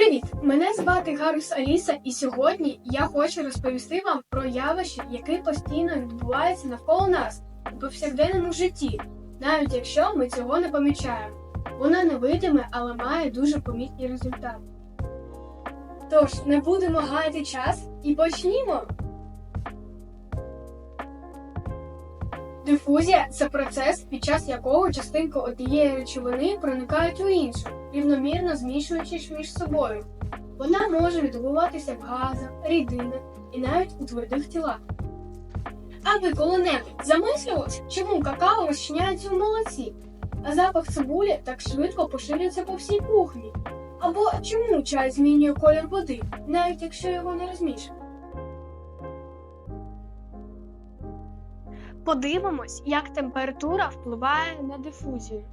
Привіт! Мене звати Гарус Аліса, і сьогодні я хочу розповісти вам про явище, яке постійно відбувається навколо нас у повсякденному житті, навіть якщо ми цього не помічаємо. Воно невидиме, але має дуже помітні результати. Тож, не будемо гаяти час і почнімо! Дифузія це процес, під час якого частинки однієї речовини проникають у іншу, рівномірно змішуючись між собою. Вона може відбуватися в газах, рідинах і навіть у твердих тілах. А ви коли-небудь замислювались, чому какао розчиняється у молоці, а запах цибулі так швидко поширюється по всій кухні? Або чому чай змінює колір води, навіть якщо його не розмішати? Подивимось, як температура впливає на дифузію.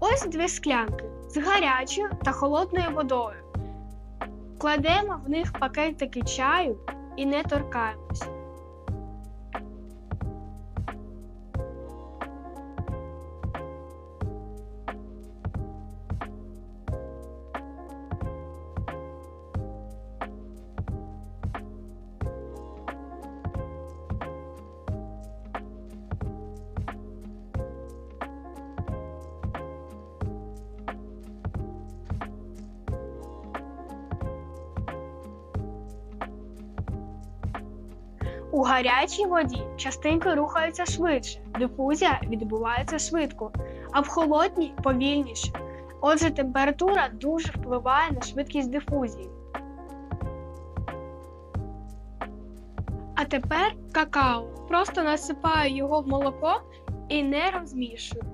Ось дві склянки з гарячою та холодною водою. Кладемо в них пакетики чаю і не торкаємось. У гарячій воді частинки рухаються швидше, дифузія відбувається швидко, а в холодній повільніше. Отже, температура дуже впливає на швидкість дифузії. А тепер какао. Просто насипаю його в молоко і не розмішую.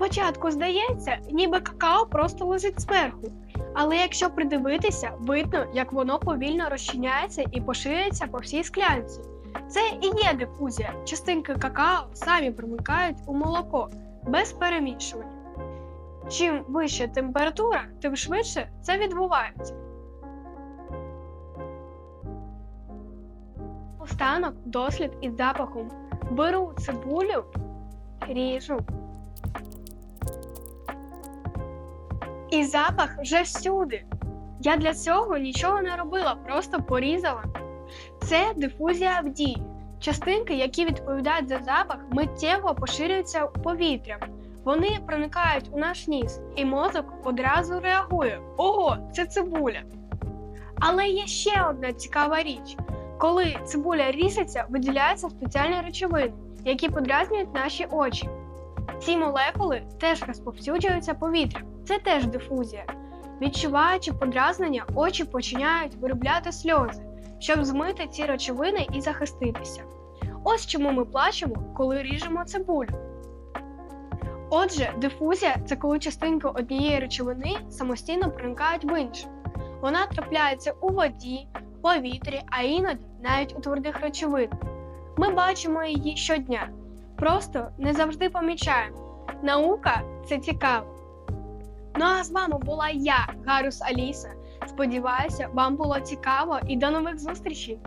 Спочатку здається, ніби какао просто лежить зверху. Але якщо придивитися, видно, як воно повільно розчиняється і поширюється по всій склянці. Це і є дифузія. Частинки какао самі проникають у молоко без перемішування. Чим вища температура, тим швидше це відбувається. Останок дослід із запахом. Беру цибулю, ріжу. І запах вже всюди. Я для цього нічого не робила, просто порізала. Це дифузія в дії. Частинки, які відповідають за запах, миттєво поширюються повітрям. Вони проникають у наш ніс, і мозок одразу реагує: Ого, це цибуля. Але є ще одна цікава річ: коли цибуля різиться, виділяються спеціальні речовини, які подразнюють наші очі. Ці молекули теж розповсюджуються повітрям. Це теж дифузія. Відчуваючи подразнення, очі починають виробляти сльози, щоб змити ці речовини і захиститися. Ось чому ми плачемо, коли ріжемо цибулю. Отже, дифузія це коли частинки однієї речовини самостійно проникають в іншу. Вона трапляється у воді, повітрі, а іноді навіть у твердих речовинах. Ми бачимо її щодня, просто не завжди помічаємо. Наука це цікаво. Ну а з вами була я, Гарус Аліса. Сподіваюся, вам було цікаво і до нових зустрічей!